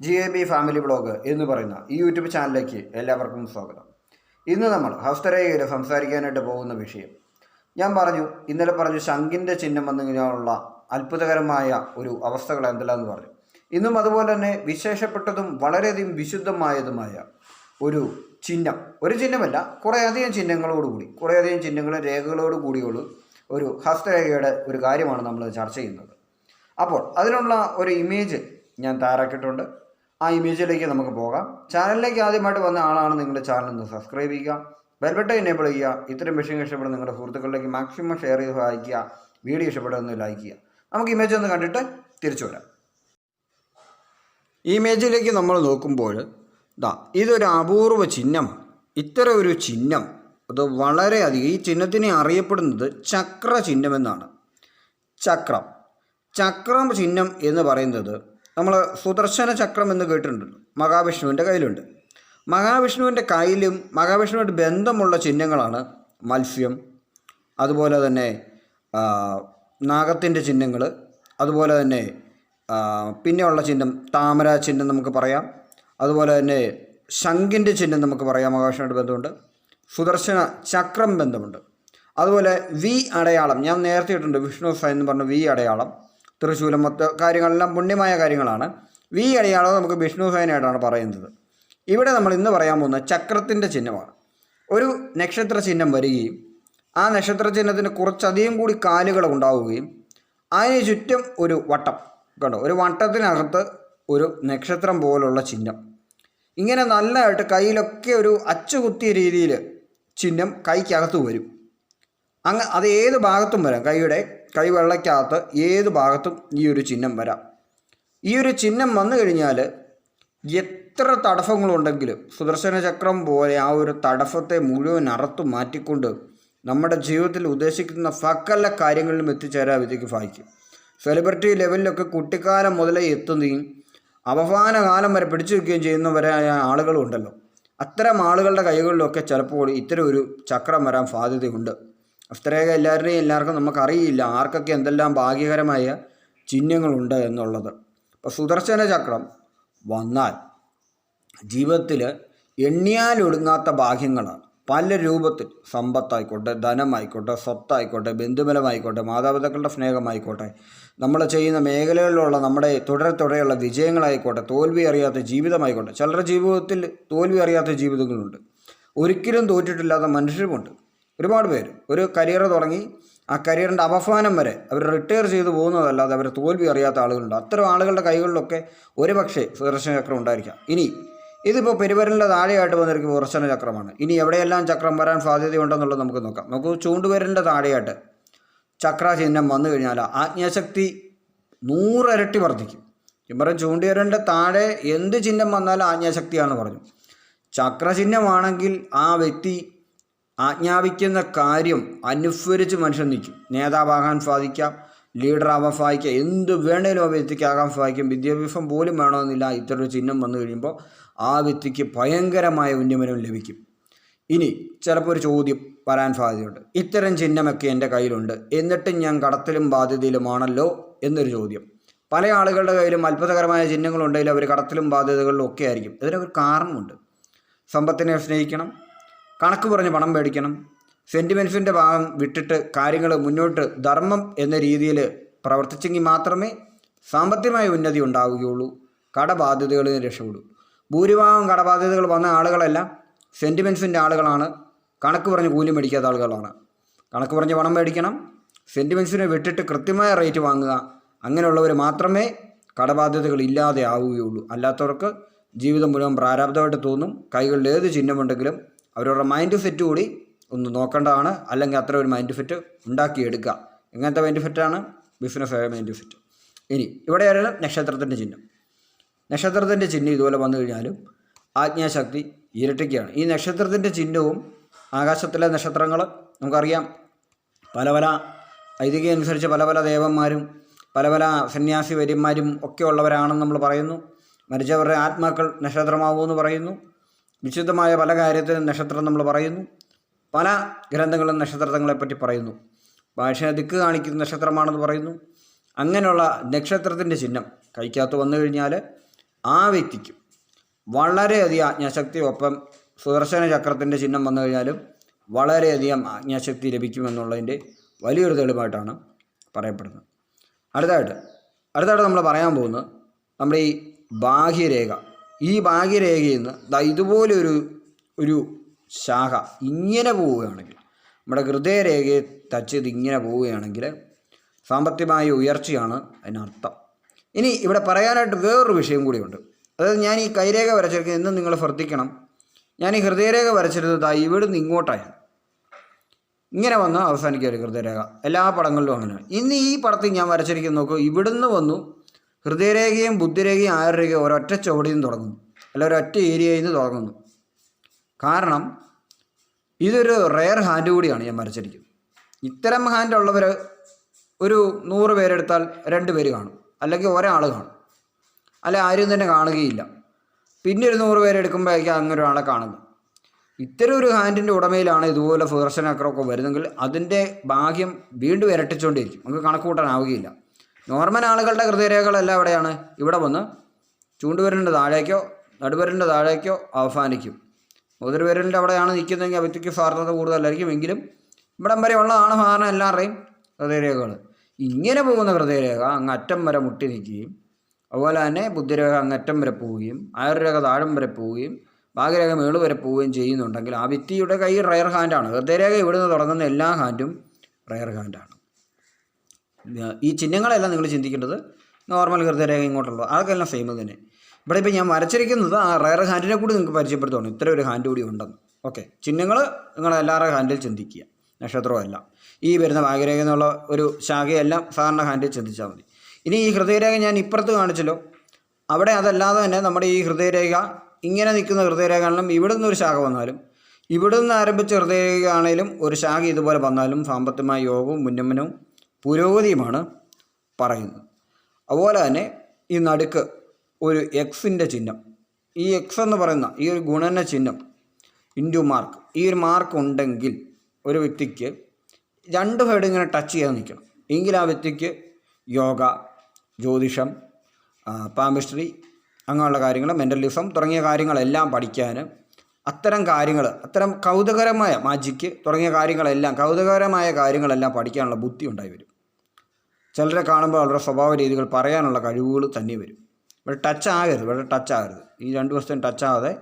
G A B family blog എന്ന് പറയുന്ന ഈ യൂട്യൂബ് ചാനലിലേക്ക് എല്ലാവർക്കും സ്വാഗതം. ഇന്ന് നമ്മൾ ഹസ്തരേഖയിൽ സംസാരിക്കാനായിട്ട് പോകുന്ന വിഷയം. ഞാൻ പറഞ്ഞു ഇന്നലെ പറഞ്ഞു ശംഖിന്റെ ചിഹ്നം വന്നിങ്ങനെയുള്ള അത്ഭുതകരമായ ഒരു അവസ്ഥകൾ എന്തെല്ലാമെന്ന് പറഞ്ഞു. ഇന്നും അതുപോലെ തന്നെ വിശേഷപ്പെട്ടതും വളരെയധികം വിശുദ്ധമായതുമായ ഒരു ചിഹ്നം. ഒരു ചിഹ്നമല്ല കുറേയധികം ചിഹ്നങ്ങളോടുകൂടി കുറേയധികം ചിഹ്നങ്ങളും രേഖകളോട് കൂടിയുള്ള ഒരു ഹസ്തരേഖയുടെ ഒരു കാര്യമാണ് നമ്മൾ ചർച്ച ചെയ്യുന്നത്. അപ്പോൾ അതിനുള്ള ഒരു ഇമേജ് ഞാൻ തയ്യാറാക്കിയിട്ടുണ്ട്. ആ ഇമേജിലേക്ക് നമുക്ക് പോകാം. ചാനലിലേക്ക് ആദ്യമായിട്ട് വന്ന ആളാണ് നിങ്ങളുടെ ചാനൽ ഒന്ന് സബ്സ്ക്രൈബ് ചെയ്യുക. ബെൽബട്ടൺ എനേബിൾ ചെയ്യുക. ഇത്തരം വിഷയങ്ങൾ ഇഷ്ടപ്പെടുന്ന നിങ്ങളുടെ സുഹൃത്തുക്കളിലേക്ക് മാക്സിമം ഷെയർ ചെയ്ത് സഹായിക്കുക വീഡിയോ ഇഷ്ടപ്പെടുന്ന ലൈക്ക് ചെയ്യുക. നമുക്ക് ഇമേജ് ഒന്ന് കണ്ടിട്ട് തിരിച്ചു വരാം. ഇമേജിലേക്ക് നമ്മൾ നോക്കുമ്പോൾ ദാ ഇതൊരു അപൂർവ ചിഹ്നം. ഇത്തരം ഒരു ചിഹ്നം അത് വളരെയധികം ഈ ചിഹ്നത്തിനെ അറിയപ്പെടുന്നത് ചക്ര ചിഹ്നമെന്നാണ് ചക്രം. ചക്രം ചിഹ്നം എന്ന് പറയുന്നത് നമ്മൾ സുദർശന ചക്രം എന്ന് കേട്ടിട്ടുണ്ട്. മഹാവിഷ്ണുവിന്റെ കയ്യിലുണ്ട്. മഹാവിഷ്ണുവിന്റെ കയ്യിലും മഹാവിഷ്ണുവിന്റെ ബന്ധമുള്ള ചിഹ്നങ്ങളാണ് മത്സ്യം അതുപോലെ തന്നെ നാഗത്തിന്റെ ചിഹ്നങ്ങൾ അതുപോലെ തന്നെ പിന്നെയുള്ള ചിഹ്നം താമര ചിഹ്നം നമുക്ക് പറയാം. അതുപോലെ തന്നെ ശംഖിന്റെ ചിഹ്നം നമുക്ക് പറയാം. മഹാവിഷ്ണുവിന്റെ ബന്ധമുണ്ട്. സുദർശന ചക്രം ബന്ധമുണ്ട്. അതുപോലെ വി അടയാളം. ഞാൻ നേരത്തെ ഇട്ടിട്ടുണ്ട് വിഷ്ണു സൈൻ എന്ന് പറഞ്ഞ വി അടയാളം. തൃശ്ശൂലം മൊത്ത കാര്യങ്ങളെല്ലാം പുണ്യമായ കാര്യങ്ങളാണ്. വി അടയാളം നമുക്ക് വിഷ്ണു സൈനായിട്ടാണ് പറയുന്നത്. ഇവിടെ നമ്മൾ ഇന്ന് പറയാൻ പോകുന്ന ചക്രത്തിന്റെ ചിഹ്നമാണ്. ഒരു നക്ഷത്ര ചിഹ്നം വരികയും ആ നക്ഷത്ര ചിഹ്നത്തിന് കുറച്ചധികം കൂടി കാലുകൾ ഉണ്ടാവുകയും അതിന് ചുറ്റും ഒരു വട്ടം കണ്ടോ? ഒരു വട്ടത്തിനകത്ത് ഒരു നക്ഷത്രം പോലുള്ള ചിഹ്നം. ഇങ്ങനെ നല്ലതായിട്ട് കയ്യിലൊക്കെ ഒരു അച്ചുകുത്തിയ രീതിയിൽ ചിഹ്നം കൈക്കകത്ത് വരും. അങ്ങ് അത് ഏത് ഭാഗത്തും വരാം. കൈയുടെ കൈ വെള്ളയ്ക്കകത്ത് ഏത് ഭാഗത്തും ഈ ഒരു ചിഹ്നം വരാം. ഈ ഒരു ചിഹ്നം വന്നു കഴിഞ്ഞാൽ എത്ര തടസ്സങ്ങളുണ്ടെങ്കിലും സുദർശന ചക്രം പോലെ ആ ഒരു തടസ്സത്തെ മുഴുവൻ അറുത്തു മാറ്റിക്കൊണ്ട് നമ്മുടെ ജീവിതത്തിൽ ഉദ്ദേശിക്കുന്ന സകല കാര്യങ്ങളിലും എത്തിച്ചേരാൻ വിധിക്ക് സഹായിക്കും സെലിബ്രിറ്റി ലെവലിലൊക്കെ കുട്ടിക്കാലം മുതലേ എത്തുകയും അവസാന കാലം വരെ പിടിച്ചു വയ്ക്കുകയും ചെയ്യുന്നവരായ ആളുകളുണ്ടല്ലോ. അത്തരം ആളുകളുടെ കൈകളിലൊക്കെ ചിലപ്പോൾ ഇത്തരം ഒരു ചക്രം വരാൻ സാധ്യതയുണ്ട്. അസ്ത്രേഖ എല്ലാവരുടെയും എല്ലാവർക്കും നമുക്കറിയില്ല ആർക്കൊക്കെ എന്തെല്ലാം ഭാഗ്യകരമായ ചിഹ്നങ്ങളുണ്ട് എന്നുള്ളത്. അപ്പോൾ സുദർശന ചക്രം വന്നാൽ ജീവിതത്തിൽ എണ്ണിയാലൊടുങ്ങാത്ത ഭാഗ്യങ്ങളാണ് പല രൂപത്തിൽ സമ്പത്തായിക്കോട്ടെ ധനമായിക്കോട്ടെ സ്വത്തായിക്കോട്ടെ ബന്ധുബലമായിക്കോട്ടെ മാതാപിതാക്കളുടെ സ്നേഹമായിക്കോട്ടെ നമ്മൾ ചെയ്യുന്ന മേഖലകളിലുള്ള നമ്മുടെ തുടരെ തുടരെയുള്ള വിജയങ്ങളായിക്കോട്ടെ തോൽവി അറിയാത്ത ജീവിതമായിക്കോട്ടെ. ചിലരുടെ ജീവിതത്തിൽ തോൽവി അറിയാത്ത ജീവിതങ്ങളുണ്ട്. ഒരിക്കലും തോറ്റിട്ടില്ലാത്ത മനുഷ്യരുമുണ്ട്. ഒരുപാട് പേര്. ഒരു കരിയർ തുടങ്ങി ആ കരിയറിന്റെ അവസാനം വരെ അവർ റിട്ടയർ ചെയ്തു പോകുന്നതല്ലാതെ അവരെ തോൽവി അറിയാത്ത ആളുകളുണ്ട്. അത്തരം ആളുകളുടെ കൈകളിലൊക്കെ ഒരു പക്ഷേ സുദർശന ചക്രം ഉണ്ടായിരിക്കാം. ഇനി ഇതിപ്പോൾ പെരുവരലിന്റെ താഴെയായിട്ട് വന്നിരിക്കുന്ന സുദർശന ചക്രമാണ്. ഇനി എവിടെയെല്ലാം ചക്രം വരാൻ സാധ്യതയുണ്ടെന്നുള്ളത് നമുക്ക് നോക്കാം. നമുക്ക് ചൂണ്ടുവിരലിന്റെ താഴെയായിട്ട് ചക്ര ചിഹ്നം വന്നു കഴിഞ്ഞാൽ ആജ്ഞാശക്തി നൂറരട്ടി വർദ്ധിക്കും. ഞാൻ ചൂണ്ടിയരന്റെ താഴെ എന്ത് ചിഹ്നം വന്നാലും ആജ്ഞാശക്തിയാണെന്ന് പറഞ്ഞു. ചക്രചിഹ്നമാണെങ്കിൽ ആ വ്യക്തി ആജ്ഞാപിക്കുന്ന കാര്യം അനുസരിച്ച് മനുഷ്യൻ നിൽക്കും. നേതാവാകാൻ സാധിക്കാം ലീഡറാവാൻ സാധിക്കാം എന്ത് വേണേലും ആ വ്യക്തിക്കാകാൻ സാധിക്കും. വിദ്യാഭ്യാസം പോലും വേണമെന്നില്ല. ഇത്തരം ചിഹ്നം വന്നു കഴിയുമ്പോൾ ആ വ്യക്തിക്ക് ഭയങ്കരമായ ഉന്നമനം ലഭിക്കും. ഇനി ചിലപ്പോൾ ഒരു ചോദ്യം വരാൻ സാധ്യതയുണ്ട്. ഇത്തരം ചിഹ്നമൊക്കെ എന്റെ കയ്യിലുണ്ട്. എന്നിട്ടും ഞാൻ കടത്തിലും ബാധ്യതയിലുമാണല്ലോ എന്നൊരു ചോദ്യം. പല ആളുകളുടെ കയ്യിലും അത്ഭുതകരമായ ചിഹ്നങ്ങളുണ്ടെങ്കിലും അവർ കടത്തിലും ബാധ്യതകളിലും ഒക്കെ ആയിരിക്കും. ഇതിനൊരു കാരണമുണ്ട്. സമ്പത്തിനെ സ്നേഹിക്കണം കണക്ക് പറഞ്ഞ് പണം മേടിക്കണം. സെന്റിമെൻസിന്റെ ഭാഗം വിട്ടിട്ട് കാര്യങ്ങൾ മുന്നോട്ട് ധർമ്മം എന്ന രീതിയിൽ പ്രവർത്തിച്ചെങ്കിൽ മാത്രമേ സാമ്പത്തികമായ ഉന്നതി ഉണ്ടാവുകയുള്ളൂ. കടബാധ്യതകളിൽ നിന്ന് രക്ഷപ്പെടൂ. ഭൂരിഭാഗം കടബാധ്യതകൾ വന്ന ആളുകളെല്ലാം സെന്റിമെൻസിന്റെ ആളുകളാണ്. കണക്ക് പറഞ്ഞ് കൂലി മേടിക്കാത്ത ആളുകളാണ്. കണക്ക് പറഞ്ഞ് പണം മേടിക്കണം. സെന്റിമെൻസിനെ വിട്ടിട്ട് കൃത്യമായ റേറ്റ് വാങ്ങുക. അങ്ങനെയുള്ളവർ മാത്രമേ കടബാധ്യതകൾ ഇല്ലാതെ ആവുകയുള്ളൂ. അല്ലാത്തവർക്ക് ജീവിതം മുഴുവൻ പ്രാരാബ്ധമായിട്ട് തോന്നും. കൈകളിൽ ഏത് ചിഹ്നമുണ്ടെങ്കിലും അവരവരുടെ മൈൻഡ് സെറ്റ് കൂടി ഒന്ന് നോക്കേണ്ടതാണ്. അല്ലെങ്കിൽ അത്ര ഒരു മൈൻഡ് സെറ്റ് ഉണ്ടാക്കിയെടുക്കുക. എങ്ങനത്തെ മൈൻഡ് സെറ്റാണ് ബിസിനസ് മൈൻഡ് സെറ്റ് ഇനി ഇവിടെയാണ് നക്ഷത്രത്തിന്റെ ചിഹ്നം. നക്ഷത്രത്തിന്റെ ചിഹ്നം ഇതുപോലെ വന്നു കഴിഞ്ഞാലും ആജ്ഞാശക്തി ഇരട്ടിക്കുകയാണ്. ഈ നക്ഷത്രത്തിന്റെ ചിഹ്നവും ആകാശത്തിലെ നക്ഷത്രങ്ങൾ നമുക്കറിയാം. പല പല ഐതിഹ്യം അനുസരിച്ച് പല പല ദേവന്മാരും പല പല സന്യാസി വര്യന്മാരും ഒക്കെ ഉള്ളവരാണെന്ന് നമ്മൾ പറയുന്നു. മരിച്ചവരുടെ ആത്മാക്കൾ നക്ഷത്രമാവുമെന്ന് പറയുന്നു. വിശുദ്ധമായ പല കാര്യത്തിലും നക്ഷത്രം നമ്മൾ പറയുന്നു. പല ഗ്രന്ഥങ്ങളും നക്ഷത്രങ്ങളെപ്പറ്റി പറയുന്നു. ഭാഷ ദിക്ക് കാണിക്കുന്ന നക്ഷത്രമാണെന്ന് പറയുന്നു. അങ്ങനെയുള്ള നക്ഷത്രത്തിന്റെ ചിഹ്നം കൈക്കകത്ത് വന്നു കഴിഞ്ഞാൽ ആ വ്യക്തിക്ക് വളരെയധികം ആജ്ഞാശക്തി ഒപ്പം സുദർശന ചക്രത്തിന്റെ ചിഹ്നം വന്നു കഴിഞ്ഞാലും വളരെയധികം ആജ്ഞാശക്തി ലഭിക്കുമെന്നുള്ളതിന്റെ വലിയൊരു തെളിവായിട്ടാണ് പറയപ്പെടുന്നത്. അടുത്തായിട്ട് അടുത്തായിട്ട് നമ്മൾ പറയാൻ പോകുന്നത് നമ്മുടെ ഈ ബാഹ്യരേഖ. ഈ ഭാഗ്യരേഖയിൽ നിന്ന് ദാ ഇതുപോലൊരു ഒരു ശാഖ ഇങ്ങനെ പോവുകയാണെങ്കിൽ നമ്മുടെ ഹൃദയരേഖയെ ടച്ച് ചെയ്ത് ഇങ്ങനെ പോവുകയാണെങ്കിൽ സാമ്പത്തികമായ ഉയർച്ചയാണ് അതിനർത്ഥം. ഇനി ഇവിടെ പറയാനായിട്ട് വേറൊരു വിഷയം കൂടിയുണ്ട്. അതായത് ഞാൻ ഈ കൈരേഖ വരച്ചിരിക്കുന്നത് എന്നും നിങ്ങൾ ശ്രദ്ധിക്കണം. ഞാൻ ഈ ഹൃദയരേഖ വരച്ചിരുന്നത് ഇവിടുന്ന് ഇങ്ങോട്ടായിരുന്നു ഇങ്ങനെ വന്ന് അവസാനിക്കുകയായിരുന്നു ഹൃദയരേഖ. എല്ലാ പടങ്ങളിലും അങ്ങനെയാണ്. ഇന്ന് ഈ പടത്തിൽ ഞാൻ വരച്ചിരിക്കുന്ന നോക്കൂ ഇവിടുന്ന് വന്നു ഹൃദയരേഖയും ബുദ്ധിരേഖയും ആയുർരേഖയും ഒരൊറ്റ ചുവടിയിൽ നിന്ന് തുടങ്ങുന്നു. അല്ല ഒരൊറ്റ ഏരിയയിൽ നിന്ന് തുടങ്ങുന്നു. കാരണം ഇതൊരു റെയർ ഹാൻഡ് കൂടിയാണ് ഞാൻ വരച്ചിരിക്കുന്നത്. ഇത്തരം ഹാൻഡ് ഉള്ളവർ ഒരു നൂറ് പേരെടുത്താൽ രണ്ട് പേര് കാണും. അല്ലെങ്കിൽ ഒരാൾ കാണും. അല്ല ആരും തന്നെ കാണുകയില്ല. പിന്നെ ഒരു നൂറ് പേരെടുക്കുമ്പോഴേക്കും അങ്ങനെ ഒരാളെ കാണുന്നു. ഇത്തരം ഒരു ഹാൻഡിന്റെ ഉടമയിലാണ് ഇതുപോലെ സുദർശനക്രമൊക്കെ വരുന്നെങ്കിൽ അതിന്റെ ഭാഗ്യം വീണ്ടും ഇരട്ടിച്ചുകൊണ്ടിരിക്കും നമുക്ക് കണക്ക് കൂട്ടാനാവുകയില്ല നോർമൽ ആളുകളുടെ ഹൃദയരേഖകളെല്ലാം എവിടെയാണ്? ഇവിടെ വന്ന് ചൂണ്ടുവിരലിന്റെ താഴേക്കോ നടുവിരലിന്റെ താഴേക്കോ അവസാനിക്കും മുതിർവിരലിന്റെ അവിടെയാണ് നിൽക്കുന്നതെങ്കിൽ വ്യക്തിക്ക് സാധ്യത കൂടുതലായിരിക്കും. എങ്കിലും ഇവിടം വരെ ഉള്ളതാണ് സാധാരണ എല്ലാവരുടെയും ഹൃദയരേഖകൾ. ഇങ്ങനെ പോകുന്ന ഹൃദയരേഖ അങ്ങ് അറ്റം വരെ മുട്ടി നിൽക്കുകയും അതുപോലെ തന്നെ ബുദ്ധിരേഖ അങ്ങറ്റം വരെ പോവുകയും ആയുർരേഖ താഴം വരെ പോവുകയും ഭാഗ്യരേഖ മേൾ വരെ പോവുകയും ചെയ്യുന്നുണ്ടെങ്കിൽ ആ വ്യക്തിയുടെ കൈ റയർ ഹാൻഡാണ് ഹൃദയരേഖ ഇവിടുന്ന് തുടങ്ങുന്ന എല്ലാ ഹാൻഡും റയർ ഹാൻഡാണ് ഈ ചിഹ്നങ്ങളല്ല നിങ്ങൾ ചിന്തിക്കേണ്ടത് നോർമൽ ഹൃദയരേഖ ഇങ്ങോട്ടുള്ളത്. അതൊക്കെ എല്ലാം സെയിം തന്നെ. ഇവിടെ ഇപ്പോൾ ഞാൻ വരച്ചിരിക്കുന്നത് ആ റയർ ഹാൻഡിനെ കൂടി നിങ്ങൾക്ക് പരിചയപ്പെടുത്തുകയാണ് ഇത്ര ഒരു ഹാൻഡ് കൂടി ഉണ്ടെന്ന്. ഓക്കെ ചിഹ്നങ്ങൾ നിങ്ങൾ എല്ലാവരുടെ ഹാൻഡിൽ ചിന്തിക്കുക. നക്ഷത്രമല്ല ഈ വരുന്ന ഭാഗ്യരേഖ എന്നുള്ള ഒരു ശാഖയെല്ലാം സാധാരണ ഹാൻഡിൽ ചിന്തിച്ചാൽ മതി. ഇനി ഈ ഹൃദയരേഖ ഞാൻ ഇപ്പുറത്ത് കാണിച്ചല്ലോ. അവിടെ അതല്ലാതെ തന്നെ നമ്മുടെ ഈ ഹൃദയരേഖ ഇങ്ങനെ നിൽക്കുന്ന ഹൃദയരേഖയാണെങ്കിലും ഇവിടെ നിന്ന് ഒരു ശാഖ വന്നാലും ഇവിടെ നിന്ന് ആരംഭിച്ച ഹൃദയരേഖ ആണെങ്കിലും ഒരു ശാഖ ഇതുപോലെ വന്നാലും സാമ്പത്തികമായ യോഗവും മുന്നമനവും പുരോഗതിയുമാണ് പറയുന്നത്. അതുപോലെ തന്നെ ഈ നടുക്ക് ഒരു എക്സിന്റെ ചിഹ്നം. ഈ എക്സ് എന്ന് പറയുന്ന ഈ ഒരു ഗുണന ചിഹ്നം ഇന്റു മാർക്ക് ഈ ഒരു മാർക്ക് ഉണ്ടെങ്കിൽ ഒരു വ്യക്തിക്ക് രണ്ട് സൈഡ് ഇങ്ങനെ ടച്ച് ചെയ്യാൻ നിൽക്കണം. എങ്കിൽ ആ വ്യക്തിക്ക് യോഗ ജ്യോതിഷം പാമിസ്ട്രി അങ്ങനെയുള്ള കാര്യങ്ങൾ മെന്റലിസം തുടങ്ങിയ കാര്യങ്ങളെല്ലാം പഠിക്കാൻ അത്തരം കാര്യങ്ങൾ അത്തരം കൗതുകരമായ മാജിക്ക് തുടങ്ങിയ കാര്യങ്ങളെല്ലാം കൗതുകരമായ കാര്യങ്ങളെല്ലാം പഠിക്കാനുള്ള ബുദ്ധി ഉണ്ടായി വരും. ചിലരെ കാണുമ്പോൾ അവരുടെ സ്വഭാവ രീതികൾ പറയാനുള്ള കഴിവുകൾ തന്നെ വരും. ഇവിടെ ടച്ച് ആകരുത് ഇവിടെ ടച്ച് ആകരുത്. ഈ രണ്ട് ദിവസത്തേയും ടച്ച് ആകാതെ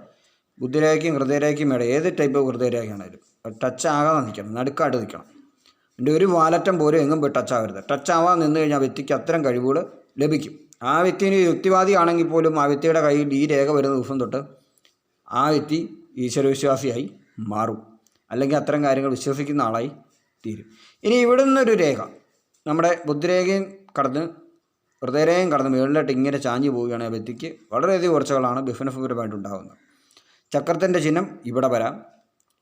ബുദ്ധിരേഖയ്ക്കും ഹൃദയരേഖയ്ക്കും ഇടയിൽ ഏത് ടൈപ്പ് ഹൃദയരേഖയാണേലും ടച്ച് ആകാതെ നിൽക്കണം നടുക്കായിട്ട് നിൽക്കണം. എന്റെ ഒരു വാലറ്റം പോലും എങ്ങും പോയി ടച്ച് ആകരുത്. ടച്ച് ആവാൻ നിന്ന് കഴിഞ്ഞാൽ വ്യക്തിക്ക് അത്തരം കഴിവുകൾ ലഭിക്കും. ആ വ്യക്തിന് യുക്തിവാദിയാണെങ്കിൽ പോലും ആ വ്യക്തിയുടെ കയ്യിൽ ഈ രേഖ വരുന്ന ദിവസം തൊട്ട് ആ വ്യക്തി ഈശ്വരവിശ്വാസിയായി മാറും. അല്ലെങ്കിൽ അത്തരം കാര്യങ്ങൾ വിശ്വസിക്കുന്ന ആളായി തീരും. ഇനി ഇവിടെ നിന്നൊരു രേഖ. നമ്മുടെ ബുദ്ധിരേഖയും കടന്ന് ഹൃദയരേഖയും കടന്ന് മുകളിലോട്ട് ഇങ്ങനെ ചാഞ്ഞു പോവുകയാണെങ്കിൽ ആ വ്യക്തിക്ക്. വളരെയധികം ഉറച്ചകളാണ് ബിസിനസ്പരമായിട്ട് ഉണ്ടാകുന്നത് ചക്രത്തിന്റെ ചിഹ്നം ഇവിടെ വരാം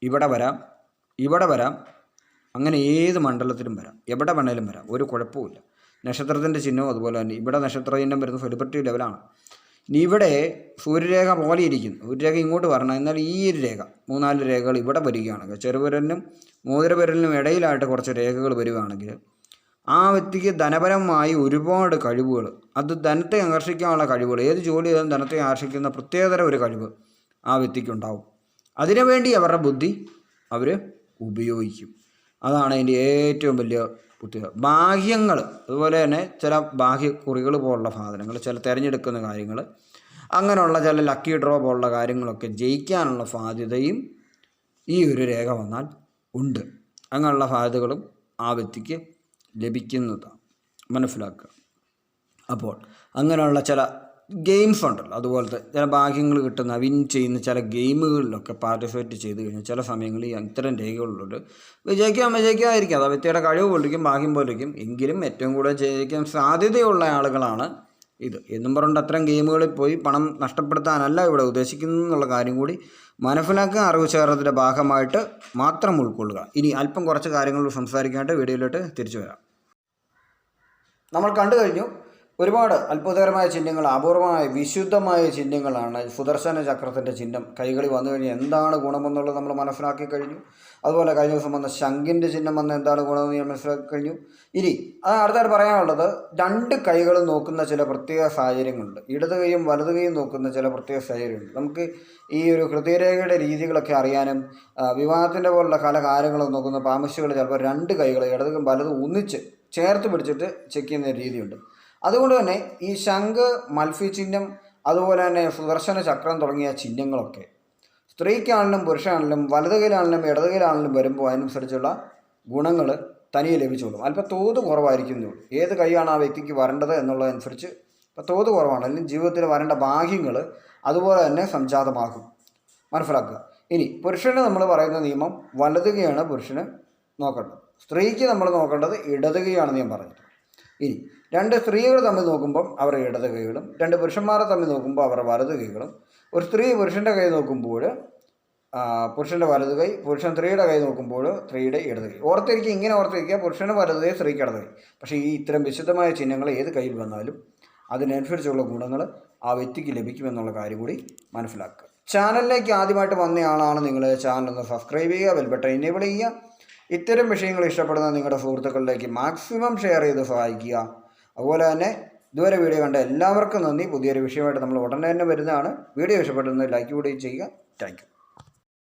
ഇവിടെ വരാം ഇവിടെ വരാം. അങ്ങനെ ഏത് മണ്ഡലത്തിലും വരാം എവിടെ വേണേലും വരാം. ഒരു കുഴപ്പമില്ല നക്ഷത്രത്തിന്റെ ചിഹ്നവും അതുപോലെ തന്നെ ഇവിടെ നക്ഷത്ര ചിഹ്നം വരുന്ന സെലിബ്രിറ്റി ലെവലാണ്. ഇനി ഇവിടെ സൂര്യരേഖ പോലെ ഇരിക്കുന്നു. സൂര്യരേഖ ഇങ്ങോട്ട് വരണം. എന്നാൽ ഈ ഒരു രേഖ മൂന്നാൽ രേഖകൾ ഇവിടെ വരികയാണെങ്കിൽ ചെറുവിരലിനും മോതിരവിരലിനും ഇടയിലായിട്ട് കുറച്ച് രേഖകൾ വരികയാണെങ്കിൽ ആ വ്യക്തിക്ക് ധനപരമായി ഒരുപാട് കഴിവുകൾ. അത് ധനത്തെ ആകർഷിക്കാനുള്ള കഴിവുകൾ. ഏത് ജോലി ചെയ്താലും ധനത്തെ ആകർഷിക്കുന്ന പ്രത്യേകതര ഒരു കഴിവ് ആ വ്യക്തിക്കുണ്ടാവും. അതിനുവേണ്ടി അവരുടെ ബുദ്ധി അവർ ഉപയോഗിക്കും. അതാണ് അതിന്റെ ഏറ്റവും വലിയ പ്രത്യേകത ബാഹ്യങ്ങൾ അതുപോലെ തന്നെ ചില ബാഹ്യക്കുറികൾ പോലുള്ള സാധനങ്ങൾ ചില തിരഞ്ഞെടുക്കുന്ന കാര്യങ്ങൾ അങ്ങനെയുള്ള ചില ലക്കി ഡ്രോ പോലുള്ള കാര്യങ്ങളൊക്കെ ജയിക്കാനുള്ള സാധ്യതയും ഈ ഒരു രേഖ വന്നാൽ ഉണ്ട്. അങ്ങനെയുള്ള സാധ്യതകളും ആ വ്യക്തിക്ക് ലഭിക്കുന്നതാണ് മനസ്സിലാക്കുക. അപ്പോൾ അങ്ങനെയുള്ള ചില ഗെയിംസ് ഉണ്ടല്ലോ. അതുപോലത്തെ ചില ഭാഗ്യങ്ങൾ കിട്ടുന്ന വിൻ ചെയ്യുന്ന ചില ഗെയിമുകളിലൊക്കെ പാർട്ടിസിപ്പേറ്റ് ചെയ്ത് കഴിഞ്ഞാൽ ചില സമയങ്ങളിൽ ഇത്തരം രേഖകളിലുണ്ട് വിജയിക്കാം വിജയിക്കാതിരിക്കാം. അത് വ്യക്തിയുടെ കഴിവ് പോലിരിക്കും ഭാഗ്യം പോലിരിക്കും എങ്കിലും ഏറ്റവും കൂടുതൽ ജയിക്കാൻ സാധ്യതയുള്ള ആളുകളാണ് ഇത്. എന്നും പറഞ്ഞിട്ട് അത്തരം ഗെയിമുകളിൽ പോയി പണം നഷ്ടപ്പെടുത്താനല്ല ഇവിടെ ഉദ്ദേശിക്കുന്നു എന്നുള്ള കാര്യം കൂടി മനസ്സിലാക്കുക. അറിവ് ചേർന്നതിന്റെ ഭാഗമായിട്ട് മാത്രം ഉൾക്കൊള്ളുക. ഇനി അല്പം കുറച്ച് കാര്യങ്ങൾ സംസാരിക്കാനായിട്ട് വീഡിയോയിലോട്ട് തിരിച്ചു വരാം. നമ്മൾ കണ്ടു കഴിഞ്ഞു. ഒരുപാട് അത്ഭുതകരമായ ചിഹ്നങ്ങൾ അപൂർവമായ വിശുദ്ധമായ ചിഹ്നങ്ങളാണ് സുദർശന ചക്രത്തിന്റെ ചിഹ്നം. കൈകളി വന്നു കഴിഞ്ഞാൽ എന്താണ് ഗുണമെന്നുള്ളത് നമ്മൾ മനസ്സിലാക്കി കഴിഞ്ഞു. അതുപോലെ കഴിഞ്ഞ ദിവസം വന്ന ശംഖിന്റെ ചിഹ്നം വന്ന എന്താണ് ഗുണമെന്ന് ഞാൻ മനസ്സിലാക്കി കഴിഞ്ഞു. ഇനി അത് അടുത്തായിട്ട് പറയാനുള്ളത് രണ്ട് കൈകളും നോക്കുന്ന ചില പ്രത്യേക സാഹചര്യങ്ങളുണ്ട്. ഇടത് കൈയും വലത് കൈയും നോക്കുന്ന ചില പ്രത്യേക സാഹചര്യമുണ്ട് നമുക്ക് ഈ ഒരു ഹൃദയരേഖയുടെ രീതികളൊക്കെ അറിയാനും വിവാഹത്തിന്റെ പോലുള്ള പല കാര്യങ്ങളും നോക്കുന്ന പാമശികൾ ചിലപ്പോൾ രണ്ട് കൈകൾ ഇടതും വലതും ഒന്നിച്ച് ചേർത്ത് പിടിച്ചിട്ട് ചെക്ക് ചെയ്യുന്ന രീതിയുണ്ട്. അതുകൊണ്ട് തന്നെ ഈ ശംഖ് മൽഫി ചിഹ്നം അതുപോലെ തന്നെ സുദർശന ചക്രം തുടങ്ങിയ ചിഹ്നങ്ങളൊക്കെ സ്ത്രീക്കാണെങ്കിലും പുരുഷനാണെങ്കിലും വലത് കൈയിലാണെങ്കിലും ഇടത് കൈയിലാണെങ്കിലും വരുമ്പോൾ അതിനനുസരിച്ചുള്ള ഗുണങ്ങൾ തനിയെ ലഭിച്ചോളും അല്പം തോത് കുറവായിരിക്കുന്നു ഏത് കൈയാണ് ആ വ്യക്തിക്ക് വരേണ്ടത് എന്നുള്ളതനുസരിച്ച് ഇപ്പോൾ തോത് കുറവാണ്. അല്ലെങ്കിൽ ജീവിതത്തിൽ വരേണ്ട ഭാഗ്യങ്ങൾ അതുപോലെ തന്നെ സംജാതമാകും. മനസ്സിലാക്കുക. ഇനി പുരുഷന് നമ്മൾ പറയുന്ന നിയമം വലതുകയാണ് പുരുഷന് നോക്കേണ്ടത്. സ്ത്രീക്ക് നമ്മൾ നോക്കേണ്ടത് ഇടതുകയാണെന്ന് ഞാൻ പറഞ്ഞത് ഇനി രണ്ട് സ്ത്രീകൾ തമ്മിൽ നോക്കുമ്പം അവർ ഇടത് കൈകളും രണ്ട് പുരുഷന്മാരെ തമ്മിൽ നോക്കുമ്പോൾ അവർ വലത് കൈകളും. ഒരു സ്ത്രീ പുരുഷന്റെ കൈ നോക്കുമ്പോൾ പുരുഷന്റെ വലത് കൈ പുരുഷൻ സ്ത്രീയുടെ കൈ നോക്കുമ്പോൾ സ്ത്രീയുടെ ഇടത് കൈ. ഓർത്തിരിക്കുക ഇങ്ങനെ ഓർത്തിരിക്കുക പുരുഷന് വലത് കൈ സ്ത്രീക്ക് ഇടത് കൈ. പക്ഷേ ഈ ഇത്തരം വിശുദ്ധമായ ചിഹ്നങ്ങൾ ഏത് കയ്യിൽ വന്നാലും അതിനനുസരിച്ചുള്ള ഗുണങ്ങൾ ആ വ്യക്തിക്ക് ലഭിക്കുമെന്നുള്ള കാര്യം കൂടി മനസ്സിലാക്കുക. ചാനലിലേക്ക് ആദ്യമായിട്ട് വന്നയാളാണ് നിങ്ങൾ ചാനൽ ഒന്ന് സബ്സ്ക്രൈബ് ചെയ്യുക ബെൽബട്ടൺ എനേബിൾ ചെയ്യുക. ഇത്തരം വിഷയങ്ങൾ ഇഷ്ടപ്പെടുന്ന നിങ്ങളുടെ സുഹൃത്തുക്കളിലേക്ക് മാക്സിമം ഷെയർ ചെയ്ത് സഹായിക്കുക. അതുപോലെ തന്നെ ഇതുവരെ വീഡിയോ കണ്ട എല്ലാവർക്കും നന്ദി. പുതിയൊരു വിഷയമായിട്ട് നമ്മൾ ഉടനെ തന്നെ വരുന്നതാണ്. വീഡിയോ ഇഷ്ടപ്പെട്ടെന്ന് ലൈക്ക് കൂടി ചെയ്യുക. താങ്ക്